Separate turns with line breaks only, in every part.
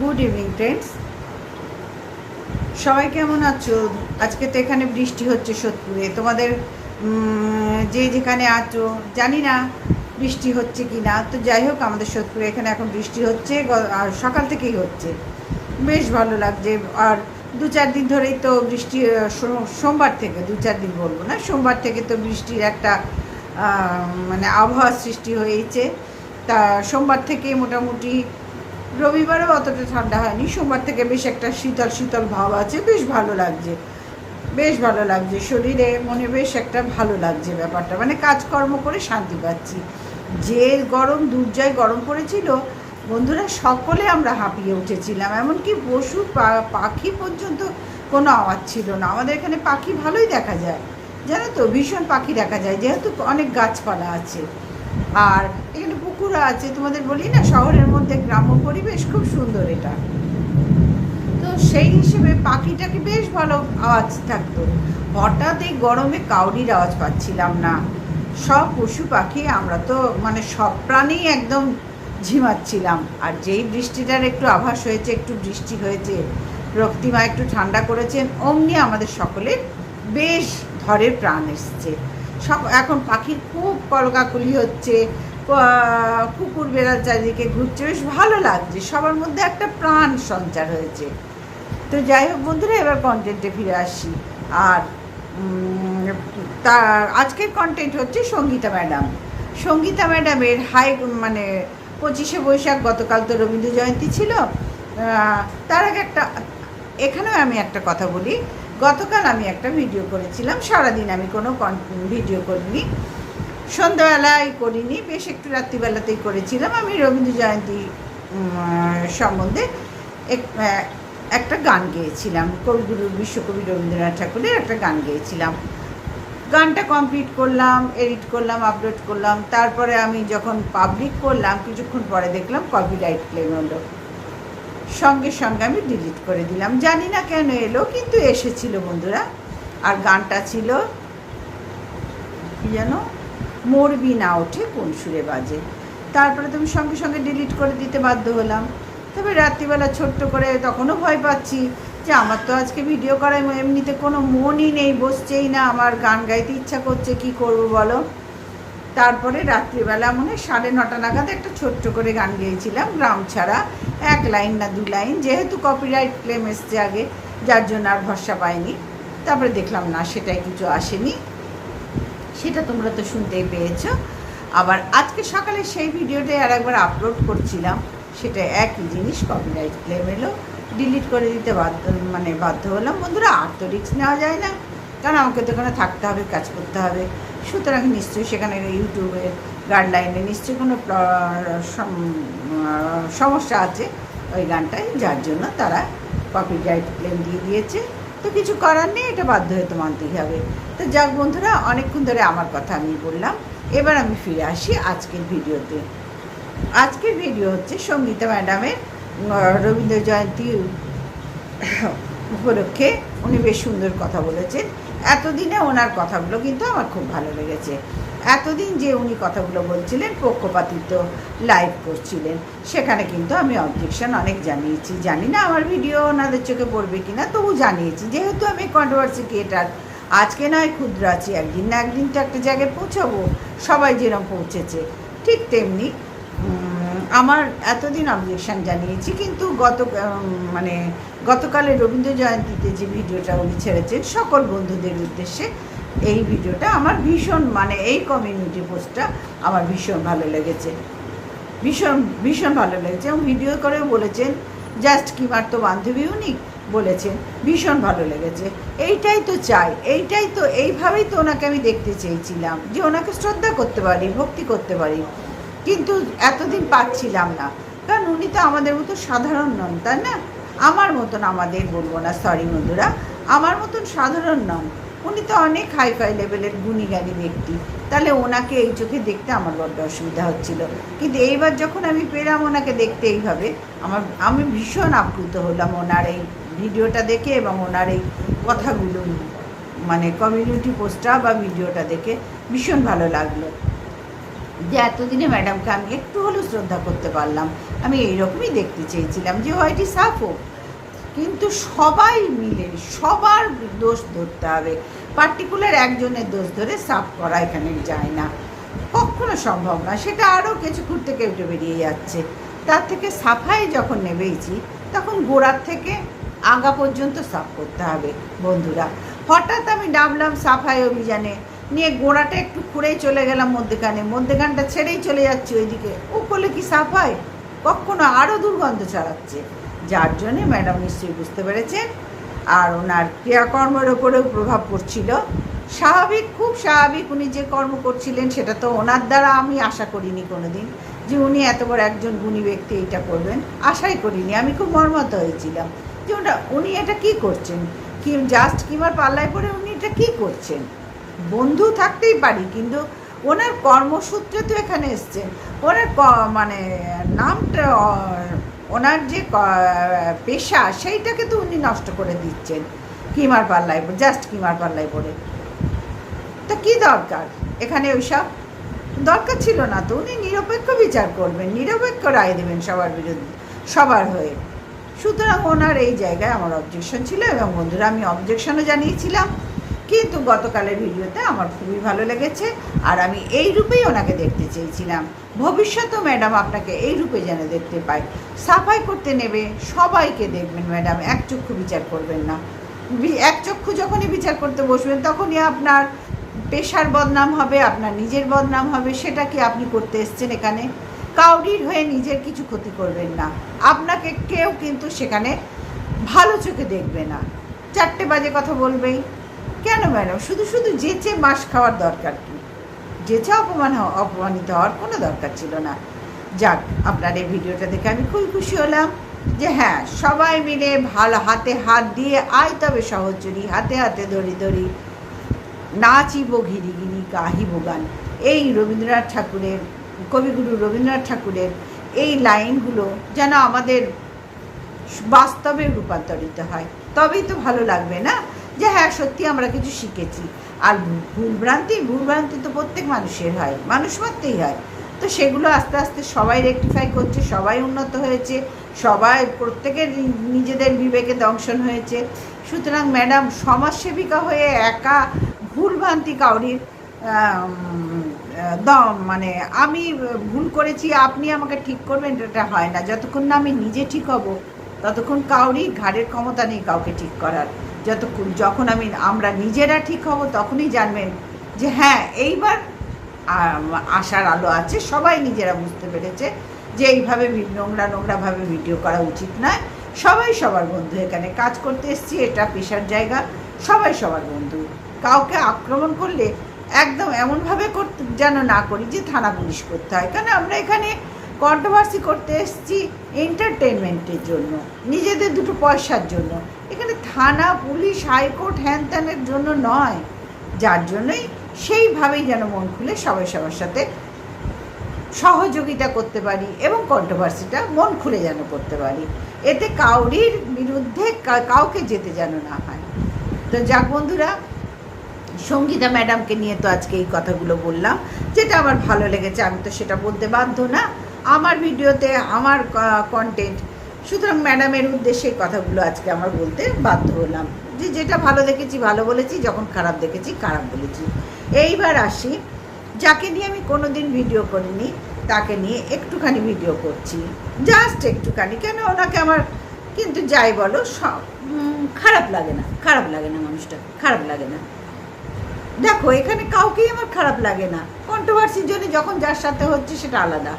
Good evening friends সবাই কেমন আছো? আজকে তো এখানে বৃষ্টি হচ্ছে সোদপুরে তোমাদের যে যেখানে আছো, জানি না বৃষ্টি হচ্ছে কি না তো যাই হোক, আমাদের সোদপুরে এখানে এখন বৃষ্টি হচ্ছে আর সকাল থেকেই হচ্ছে। বেশ ভালো লাগছে। আর দু চার দিন ধরেই তো বৃষ্টি সোমবার থেকে, দু চার দিন বলব না, সোমবার থেকে তো বৃষ্টির একটা মানে আবহাওয়ার সৃষ্টি হয়েছে। তা সোমবার থেকে মোটামুটি রবিবারেও অতটা ঠান্ডা হয়নি, সোমবার থেকে বেশ একটা শীতল শীতল ভাব আছে, বেশ ভালো লাগছে। বেশ ভালো লাগছে, শরীরে মনে বেশ একটা ভালো লাগছে ব্যাপারটা মানে কাজকর্ম করে শান্তি পাচ্ছি। যে গরম দুর্জয় গরম পড়েছিল, বন্ধুরা সকলে আমরা হাঁপিয়ে উঠেছিলাম, এমনকি পশু পাখি পর্যন্ত কোনো আওয়াজ ছিল না। আমাদের এখানে পাখি ভালোই দেখা যায়, জানো তো? ভীষণ পাখি দেখা যায়, যেহেতু অনেক গাছপালা আছে। আর এখানে পুকুরও আছে, তোমাদের বলি না, শহরের মধ্যে গ্রাম্য পরিবেশ খুব সুন্দর এটা। তো সেই হিসেবে পাখিটাকে বেশ ভালো আওয়াজ থাকতো। হঠাৎ এই গরমে কাউরির আওয়াজ পাচ্ছিলাম না। সব পশু পাখি, আমরা তো মানে সব প্রাণী একদম ঝিমাচ্ছিলাম। আর যেই বৃষ্টিটার একটু আভাস হয়েছে, একটু বৃষ্টি হয়েছে, রক্তিমা একটু ঠান্ডা করেছেন, অমনি আমাদের সকলের বেশ ধরের প্রাণ এসছে। সব এখন পাখির খুব কলকাকলি হচ্ছে কুকুর বেড়াল চারিদিকে ঘুরছে বেশ ভালো লাগছে। সবার মধ্যে একটা প্রাণ সঞ্চার হয়েছে। তো যাই হোক বন্ধুরা এবার কন্টেন্টে ফিরে আসি। আর উম, তা আজকের কন্টেন্ট হচ্ছে সঙ্গীতা ম্যাডাম। সঙ্গীতা ম্যাডামের হাই মানে পঁচিশে বৈশাখ গতকাল তো রবীন্দ্র জয়ন্তী ছিল। তার আগে একটা এখানেও আমি একটা কথা বলি। গতকাল আমি একটা ভিডিও করেছিলাম সারাদিন আমি কোনো ভিডিও করিনি। সন্ধ্যাবেলায় করিনি, বেশ একটু রাত্রিবেলাতেই করেছিলাম। আমি রবীন্দ্র জয়ন্তী সম্বন্ধে এক- একটা গান গেয়েছিলাম। কবিগুরু বিশ্বকবি রবীন্দ্রনাথ ঠাকুরের একটা গান গেয়েছিলাম। গানটা কমপ্লিট করলাম এডিট করলাম আপলোড করলাম। তারপরে আমি যখন পাবলিক করলাম, কিছুক্ষণ পরে দেখলাম কপিরাইট ক্লেম হলো। সঙ্গে সঙ্গে আমি ডিলিট করে দিলাম। জানি না কেন এলো, কিন্তু এসেছিল বন্ধুরা। আর গানটা ছিল, কি যেন? মরবি না ওঠে, কোন সুরে বাজে। তারপরে তুমি সঙ্গে সঙ্গে ডিলিট করে দিতে বাধ্য হলাম। তবে রাত্রিবেলা ছোট্ট করে তখনও ভয় পাচ্ছি যে আমার তো আজকে ভিডিও করায় এমনিতে কোনো মনই নেই, বসছেই না, আমার গান গাইতে ইচ্ছা করছে, কি করব বলো? তারপরে রাত্রিবেলা মনে সাড়ে নটা নাগাদ একটা ছোট্ট করে গান গেয়েছিলাম, গ্রাম ছাড়া, এক লাইন না দু লাইন, যেহেতু কপিরাইট ক্লেম এসছে আগে, যার জন্য আর ভরসা পাইনি। তারপরে দেখলাম না, সেটাই কিছু আসেনি। সেটা তোমরা তো শুনতেই পেয়েছ। আবার আজকে সকালে সেই ভিডিওটাই আর একবার আপলোড করছিলাম, সেটা একই জিনিস কপিরাইট ক্লেম এলো ডিলিট করে দিতে বাধ্য মানে বাধ্য হলাম। বন্ধুরা, আর তো রিস্ক নেওয়া যায় না, কারণ আমাকে তো ওখানে থাকতে হবে, কাজ করতে হবে। সুতরাং নিশ্চয়ই সেখানে ইউটিউবের গাইডলাইনে নিশ্চয়ই কোনো সমস্যা আছে ওই গানটায়, যার জন্য তারা কপিরাইট ক্লেম দিয়ে দিয়েছে। তো কিছু করার নেই, এটা বাধ্য হয়ে তো মানতেই হবে। তো যাক বন্ধুরা, অনেকক্ষণ ধরে আমার কথা আমি বললাম। এবার আমি ফিরে আসি আজকের ভিডিওতে। আজকের ভিডিও হচ্ছে সঙ্গীতা ম্যাডামের রবীন্দ্র জয়ন্তী উপলক্ষে উনি বেশ সুন্দর কথা বলেছেন। এতদিনে ওনার কথাগুলো কিন্তু আমার খুব ভালো লেগেছে। এতদিন যে উনি কথাগুলো বলছিলেন, পক্ষপাতিত্ব লাইভ করছিলেন, সেখানে কিন্তু আমি অবজেকশন অনেক জানিয়েছি। জানি না আমার ভিডিও ওনাদের চোখে পড়বে কিনা, তবু জানিয়েছি। যেহেতু আমি কন্ট্রোভার্সি ক্রিয়েটার আজকে নয় ক্ষুদ্র আছি, একদিন না একদিন তো একটা জায়গায় পৌঁছাবো, সবাই যেরকম পৌঁছেছে, ঠিক তেমনি আমার এতদিন অবজেকশন জানিয়েছি, কিন্তু গত মানে গতকালের রবীন্দ্র জয়ন্তীতে যে ভিডিওটা উনি ছেড়েছেন, সকল বন্ধুদের উদ্দেশ্যে এই ভিডিওটা আমার ভীষণ মানে এই কমিউনিটি পোস্টটা আমার ভীষণ ভালো লেগেছে। ভীষণ ভীষণ ভালো লেগেছে এবং ভিডিও করেও বলেছেন, জাস্ট কি মারতো বান্ধবী উনি? বলেছেন, ভীষণ ভালো লেগেছে। এইটাই তো চাই, এইটাই তো, এইভাবেই তো ওনাকে আমি দেখতে চেয়েছিলাম, যে ওনাকে শ্রদ্ধা করতে পারি, ভক্তি করতে পারি। কিন্তু এতদিন পাচ্ছিলাম না, কারণ উনি তো আমাদের মতো সাধারণ নন, তাই না? আমার মতন আমাদের বলব না সরি বন্ধুরা, আমার মতন সাধারণ নন। উনি তো অনেক হাই ফাই লেভেলের গুণীগানী ব্যক্তি তাহলে ওনাকে এই চোখে দেখতে আমার বড্ড অসুবিধা হচ্ছিল। কিন্তু এইবার যখন আমি পেলাম ওনাকে দেখতে এইভাবে, আমার, আমি ভীষণ আপ্লুত হলাম ওনার এই ভিডিওটা দেখে এবং ওনার এই কথাগুলো মানে কমিউনিটি পোস্টটা বা ভিডিওটা দেখে ভীষণ ভালো লাগল। যে এতদিনে ম্যাডামকে আমি একটু হলেও শ্রদ্ধা করতে পারলাম। আমি এইরকমই দেখতে চেয়েছিলাম যে ওয়াইটি সাফ হোক। কিন্তু সবাই মিলে সবার দোষ ধরতে হবে। পার্টিকুলার একজনের দোষ ধরে সাফ করা এখানে যায় না। কখনো সম্ভব না, সেটা আরও কিছু ঘুরতে কেউটে বেরিয়ে যাচ্ছে। তার থেকে সাফাই যখন নেবেইছি, তখন গোড়ার থেকে আগা পর্যন্ত সাফ করতে হবে, বন্ধুরা। হঠাৎ আমি নামলাম সাফাই অভিযানে, নিয়ে গোড়াটা একটু খুঁড়েই চলে গেলাম মধ্যেখানে। মধ্যেখানটা ছেড়েই চলে যাচ্ছি ওইদিকে। ও করলে কি সাফাই? কখনো আরও দুর্গন্ধ ছড়াচ্ছে। যার জন্যে ম্যাডাম নিশ্চয়ই বুঝতে পেরেছেন। আর ওনার ক্রিয়াকর্মের ওপরেও প্রভাব পড়ছিল। স্বাভাবিক, খুব স্বাভাবিক উনি যে কর্ম করছিলেন, সেটা তো ওনার দ্বারা আমি আশা করিনি কোনো দিন যে উনি এত বড় একজন গুণী ব্যক্তি এইটা করবেন। আশাই করিনি, আমি খুব মর্মাহত হয়েছিলাম যে ওটা, উনি এটা কি করছেন? কি জাস্ট কিমার পাল্লায় পড়ে উনি এটা কি করছেন? বন্ধু থাকতেই পারি, কিন্তু ওনার কর্মসূত্রে তো এখানে এসছেন। ওনার মানে নামটা ওনার যে পেশা, সেইটাকে তো উনি নষ্ট করে দিচ্ছেন কিমার পাল্লায় জাস্ট কিমার পাল্লায় পড়ে। তা কি দরকার? এখানে ওইসব দরকার ছিল না তো। উনি নিরপেক্ষ বিচার করবেন, নিরপেক্ষ রায় দেবেন সবার বিরুদ্ধে, সবার হয়ে। সুতরাং ওনার এই জায়গায় আমার অবজেকশন ছিল এবং বন্ধুরা, আমি অবজেকশনও জানিয়েছিলাম। কিন্তু গতকালের ভিডিওতে আমার খুবই ভালো লেগেছে আর আমি এই রূপেই ওনাকে দেখতে চেয়েছিলাম। ভবিষ্যতেও ম্যাডাম আপনাকে এই রূপে যেন দেখতে পাই সাফাই করতে নেবে, সবাইকে দেখবেন ম্যাডাম, এক চক্ষু বিচার করবেন না। এক চক্ষু যখনই বিচার করতে বসবেন, তখনই আপনার পেশার বদনাম হবে, আপনার নিজের বদনাম হবে, সেটা কি আপনি করতে এসছেন এখানে? কাউরির হয়ে নিজের কিছু ক্ষতি করবেন না। আপনাকে কেউ কিন্তু সেখানে ভালো চোখে দেখবে না। চারটে বাজে কথা বলবেই। কেন ম্যাডাম? শুধু শুধু যেচে মাস খাওয়ার দরকার কি? যেচে অপমান অপমানিত হওয়ার কোনো দরকার ছিল না। যাক, আপনার এই ভিডিওটা দেখে আমি খুবই খুশি হলাম যে হ্যাঁ সবাই মিলে ভালো হাতে হাত দিয়ে আয় তবে সহচরি হাতে হাতে দড়ি দড়ি, নাচিব ঘিরিগিনি গাহিব গান। এই রবীন্দ্রনাথ ঠাকুরের, কবিগুরু রবীন্দ্রনাথ ঠাকুরের এই লাইনগুলো যেন আমাদের বাস্তবে রূপান্তরিত হয়। তবেই তো ভালো লাগবে না? যে হ্যাঁ সত্যি আমরা কিছু শিখেছি। আর ভুলভ্রান্তি ভুলভ্রান্তি তো প্রত্যেক মানুষের হয়, মানুষ মাত্রেই হয়। তো সেগুলো আস্তে আস্তে সবাই রেকটিফাই করছে, সবাই উন্নত হয়েছে, সবাই প্রত্যেকের নিজেদের বিবেকে দংশন হয়েছে। সুতরাং ম্যাডাম সমাজসেবিকা হয়ে একা ভুলভ্রান্তি কাউরির দম মানে আমি ভুল করেছি, আপনি আমাকে ঠিক করবেন, এটা হয় না। যতক্ষণ না আমি নিজে ঠিক হব, ততক্ষণ কাউরই ঘাড়ের ক্ষমতা নেই কাউকে ঠিক করার। যতক্ষণ যখন আমি আমরা নিজেরা ঠিক হব, তখনই জানবেন যে হ্যাঁ এইবার আশার আলো আছে, সবাই নিজেরা বুঝতে পেরেছে যে এইভাবে নোংরা নোংরাভাবে ভিডিও করা উচিত নয়। সবাই সবার বন্ধু এখানে কাজ করতে এসছি, এটা পেশার জায়গা, সবাই সবার বন্ধু। কাউকে আক্রমণ করলে একদম এমনভাবে করতে, যেন না করি যে থানা পুলিশ করতে হয়। কারণ আমরা এখানে কন্ট্রোভার্সি করতে এসেছি এন্টারটেনমেন্টের জন্য, নিজেদের দুটো পয়সার জন্য। এখানে থানা, পুলিশ, হাইকোর্ট, হ্যান ত্যানের জন্য নয়। যার জন্যই সেইভাবেই যেন মন খুলে সবাই সবার সাথে সহযোগিতা করতে পারি এবং কন্ট্রোভার্সিটা মন খুলে যেন করতে পারি। এতে কাউরির বিরুদ্ধে কাউকে যেতে যেন না হয়। তো যাক বন্ধুরা, সঙ্গীতা ম্যাডামকে নিয়ে তো আজকে এই কথাগুলো বললাম। যেটা আমার ভালো লেগেছে, আমি তো সেটা বলতে বাধ্য না। আমার ভিডিওতে আমার কন্টেন্ট সুতরাং ম্যাডামের উদ্দেশ্যে কথাগুলো আজকে আমার বলতে বাধ্য হলাম। যে যেটা ভালো দেখেছি, ভালো বলেছি, যখন খারাপ দেখেছি, খারাপ বলেছি। এইবার আসি, যাকে নিয়ে আমি কোনো দিন ভিডিও করিনি, তাকে নিয়ে একটুখানি ভিডিও করছি। জাস্ট একটুখানি। কেন? ওনাকে আমার কিন্তু যাই বলো, সব খারাপ লাগে না, খারাপ লাগে না মানুষটা, খারাপ লাগে না। দেখো, এখানে কাউকেই আমার খারাপ লাগে না। কন্ট্রোভার্সির জন্য যখন যার সাথে হচ্ছে, সেটা আলাদা।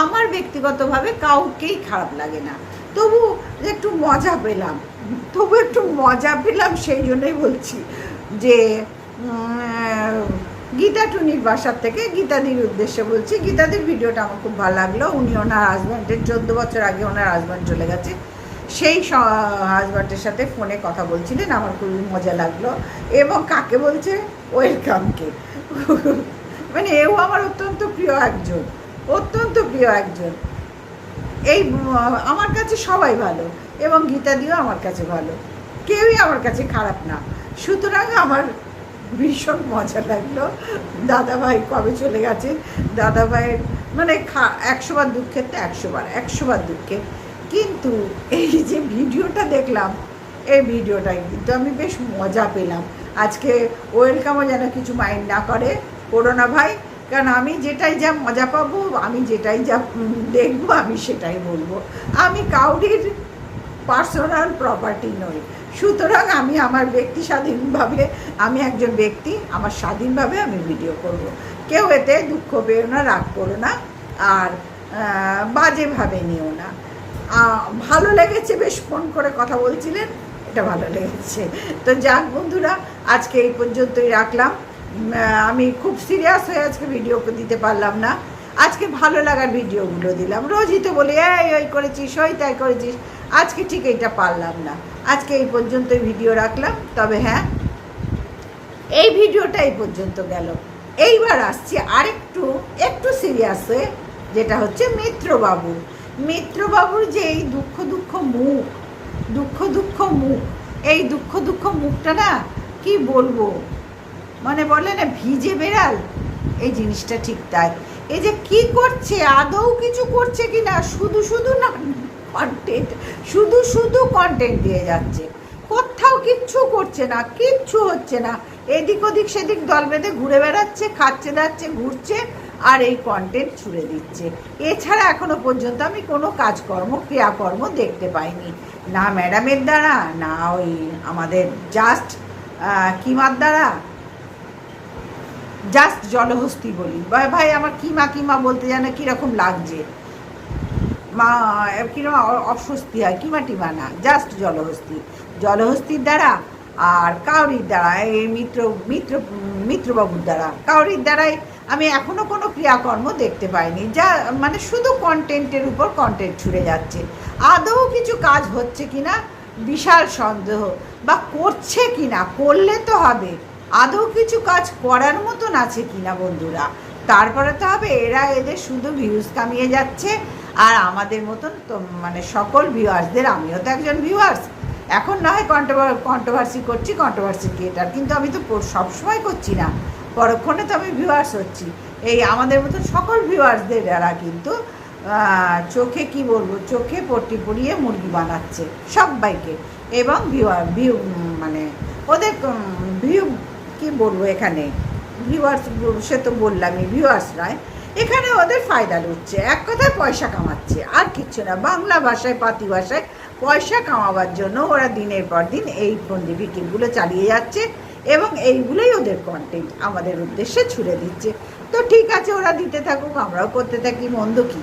আমার ব্যক্তিগতভাবে কাউকেই খারাপ লাগে না। তবু একটু মজা পেলাম। তবু একটু মজা পেলাম সেই জন্যই বলছি যে গীতা টুনির বাসার থেকে গীতাদির উদ্দেশ্যে বলছি, গীতাদির ভিডিওটা আমার খুব ভালো লাগল। উনি ওনার হাজব্যান্ডের চোদ্দ বছর আগে ওনার হাজব্যান্ড চলে গেছে। সেই হাজব্যান্ডের সাথে ফোনে কথা বলছিলেন, আমার খুবই মজা লাগল। এবং কাকে বলছে? ওয়েলকামকে। মানে এও আমার অত্যন্ত প্রিয় একজন। অত্যন্ত প্রিয় একজন। এই, আমার কাছে সবাই ভালো এবং গীতা দিও আমার কাছে ভালো। কেউই আমার কাছে খারাপ না। সুতরাং আমার ভীষণ মজা লাগল। দাদাভাই কবে চলে গেছে? দাদাভাইয়ের মানে খা, একশো বার দুঃখের তো একশো বার একশো বার দুঃখের কিন্তু এই যে ভিডিওটা দেখলাম, এই ভিডিওটাই কিন্তু আমি বেশ মজা পেলাম। আজকে ওয়েলকামও যেন কিছু মাইন্ড না করে। করোনা ভাই কারণ আমি যেটাই যা মজা পাবো, আমি যেটাই যা দেখব, আমি সেটাই বলব। আমি কাউরির পার্সোনাল প্রপার্টি নই। সুতরাং আমি আমার ব্যক্তি স্বাধীনভাবে, আমি একজন ব্যক্তি, আমার স্বাধীনভাবে আমি ভিডিও করব। কেউ এতে দুঃখ পেও না, রাগ করো না, আর বাজেভাবে নিও না। ভালো লেগেছে বেশ ফোন করে কথা বলছিলেন, এটা ভালো লেগেছে। তো যাক বন্ধুরা, আজকে এই পর্যন্তই রাখলাম। আমি খুব সিরিয়াস হয়ে আজকে ভিডিও দিতে পারলাম না। আজকে ভালো লাগার ভিডিওগুলো দিলাম। রোজই তো বলি, এই ওই করেছিস, ওই তাই করেছিস। আজকে ঠিক এইটা পারলাম না। আজকে এই পর্যন্তই ভিডিও রাখলাম। তবে হ্যাঁ এই ভিডিওটা এই পর্যন্ত গেল। এইবার আসছি আরেকটু, একটু সিরিয়াস হয়ে, যেটা হচ্ছে মিত্রবাবু মিত্রবাবুর যে এই দুঃখ দুঃখ মুখ, দুঃখ দুঃখ মুখ, এই দুঃখ দুঃখ মুখটা না, কি বলব? মানে বলে না ভিজে বেড়াল? এই জিনিসটা ঠিক তাই। এই যে কি করছে? আদৌ কিছু করছে কি না? শুধু শুধু না কন্টেন্ট শুধু শুধু কন্টেন্ট দিয়ে যাচ্ছে। কোথাও কিচ্ছু করছে না, কিচ্ছু হচ্ছে না। এদিক ওদিক সেদিক দল বেঁধে ঘুরে বেড়াচ্ছে, খাচ্ছে, দাচ্ছে, ঘুরছে আর এই কন্টেন্ট ছুড়ে দিচ্ছে। এছাড়া এখনও পর্যন্ত আমি কোনো কাজকর্ম, ক্রিয়াকর্ম দেখতে পাইনি। না ম্যাডামের দ্বারা, না ওই আমাদের জাস্ট কিমার দ্বারা জাস্ট জলহস্তি বলি। ভাই আমার কিমা কিমা বলতে যেন কীরকম লাগছে। মা কীরকম অস্বস্তি হয়, কিমা টিমা না জাস্ট জলহস্তি জলহস্তির দ্বারা আর কাউরির দ্বারা, এই মিত্র মিত্র, মিত্রবাবুর দ্বারা। কাউরির দ্বারাই আমি এখনও কোনো ক্রিয়াকর্ম দেখতে পাইনি। যা মানে শুধু কন্টেন্টের উপর কন্টেন্ট ছুড়ে যাচ্ছে। আদৌ কিছু কাজ হচ্ছে কিনা? বিশাল সন্দেহ। বা করছে কিনা? করলে তো হবে। আদৌ কিছু কাজ করার মতন আছে কিনা বন্ধুরা? তারপরে তো হবে, এরা এদের শুধু ভিউজ কামিয়ে যাচ্ছে। আর আমাদের মতন তো মানে সকল ভিউয়ার্সদের আমিও তো একজন ভিউয়ার্স এখন না হয় কন্ট্রোভার কন্ট্রোভার্সি করছি কন্ট্রোভার্সি ক্রিয়েটার কিন্তু আমি তো সবসময় করছি না। পরক্ষণে তো আমি ভিউয়ার্স হচ্ছি। এই আমাদের মতন সকল ভিউয়ার্সদের এরা কিন্তু চোখে কি বলব, চোখে পট্টি পরিয়ে মুরগি বানাচ্ছে সবাইকে। এবং ভিউয়ার ভিউ মানে ওদের ভিউ কি বলব এখানে? ভিউয়ার্স সে তো বললামই ভিউয়ার্স নয় এখানে ওদের ফায়দা লুটছে, এক কথায় পয়সা কামাচ্ছে, আর কিচ্ছু না। বাংলা ভাষায়, পাতি ভাষায় পয়সা কামাবার জন্য ওরা দিনের পর দিন এই ফন্দি বিক্রিগুলো চালিয়ে যাচ্ছে এবং এইগুলোই ওদের কন্টেন্ট আমাদের উদ্দেশ্যে ছুড়ে দিচ্ছে। তো ঠিক আছে, ওরা দিতে থাকুক, আমরাও করতে থাকি, মন্দ কি?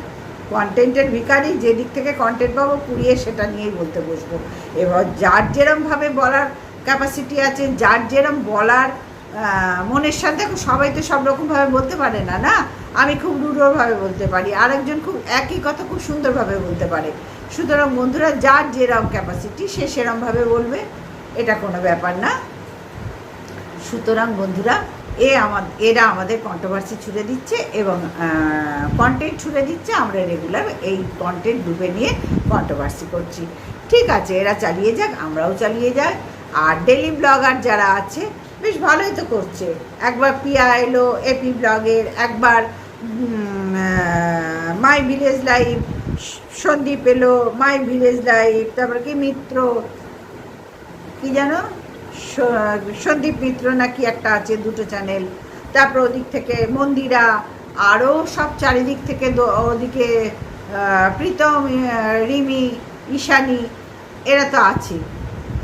কন্টেন্টের ভিখারি, যে দিক থেকে কন্টেন্ট পাবো কুড়িয়ে সেটা নিয়েই বলতে বসবো। এবার যার যেরমভাবে বলার ক্যাপাসিটি আছে, যার যেরম বলার মনের সাথে সবাই তো সব রকমভাবে বলতে পারে না না? আমি খুব রুড়োভাবে বলতে পারি। আরেকজন খুব একই কথা খুব সুন্দরভাবে বলতে পারে। সুতরাং বন্ধুরা, যার যেরম ক্যাপাসিটি সে সেরমভাবে বলবে। এটা কোনো ব্যাপার না। সুতরাং বন্ধুরা, এ আমার, এরা আমাদের কন্ট্রোভার্সি ছুড়ে দিচ্ছে এবং কন্টেন্ট ছুড়ে দিচ্ছে। আমরা রেগুলার এই কন্টেন্ট ডুবে নিয়ে কন্ট্রোভার্সি করছি। ঠিক আছে, এরা চালিয়ে যাক, আমরাও চালিয়ে যাক আর ডেলি ব্লগার যারা আছে বেশ ভালোই তো করছে। একবার পিয়া এলো এপি ব্লগের, একবার মাই ভিলেজ লাইভ সন্দীপ এলো, মাই ভিলেজ লাইভ তারপর কি মিত্র, কি স- সন্দীপ মিত্র নাকি একটা আছে দুটো চ্যানেল তারপর ওদিক থেকে মন্দিরা আরও সব চারিদিক থেকে ওদিকে প্রীতম রিমি, ঈশানী, এরা তো আছে।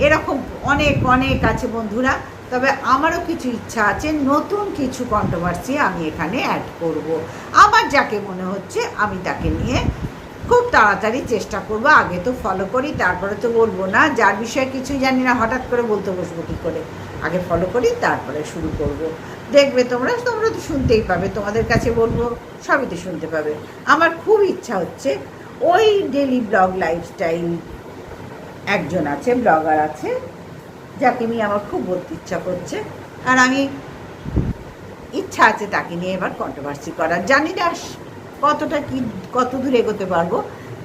এরকম অনেক অনেক আছে বন্ধুরা। তবে আমারও কিছু ইচ্ছা আছে, নতুন কিছু কন্ট্রোভার্সি আমি এখানে অ্যাড করব। আমার যাকে মনে হচ্ছে আমি তাকে নিয়ে খুব তাড়াতাড়ি চেষ্টা করব, আগে তো ফলো করি, তারপরে তো বলব না, যার বিষয়ে কিছুই জানি না, হঠাৎ করে বলতে বসবো কী করে আগে ফলো করি, তারপরে শুরু করব। দেখবে তোমরা তোমরা তো শুনতেই পাবে, তোমাদের কাছে বলব, সবই তো শুনতে পাবে আমার খুব ইচ্ছা হচ্ছে ওই ডেলি ব্লগ লাইফস্টাইল একজন আছে ব্লগার আছে যাকে নিয়ে আমার খুব বলতে ইচ্ছা করছে, আর আমি ইচ্ছা আছে তাকে নিয়ে এবার কন্ট্রোভার্সি করার। জানি না কতটা কি, কত দূর এগোতে পারব,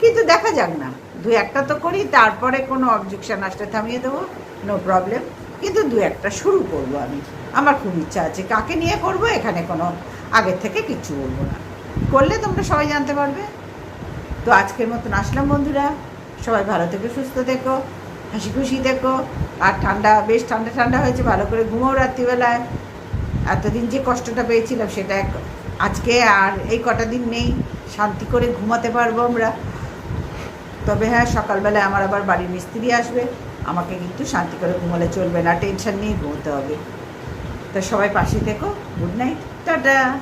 কিন্তু দেখা যাক না। দু একটা তো করি, তারপরে কোনো অবজেকশন আসলে থামিয়ে দেবো নো প্রবলেম কিন্তু দু একটা শুরু করব আমি। আমার খুব ইচ্ছা আছে। কাকে নিয়ে করব, এখানে কোনো আগের থেকে কিচ্ছু বলব না। করলে তোমরা সবাই জানতে পারবে। তো আজকের মতন আসলাম বন্ধুরা। সবাই ভালো থেকো, সুস্থ থেকো। হাসি খুশি দেখো। আর ঠান্ডা, বেশ ঠান্ডা ঠান্ডা হয়েছে, ভালো করে ঘুমোও রাত্রিবেলায়। এতদিন যে কষ্টটা পেয়েছিলাম সেটা এক- আজকে আর এই কটা দিন নেই। শান্তি করে ঘুমাতে পারব আমরা। তবে হ্যাঁ সকালবেলায় আমার আবার বাড়ির মিস্ত্রি আসবে। আমাকে কিন্তু শান্তি করে ঘুমালে চলবে না, টেনশন নিয়ে ঘুমোতে হবে। তো সবাই পাশে থেকো। Good night. টাটা।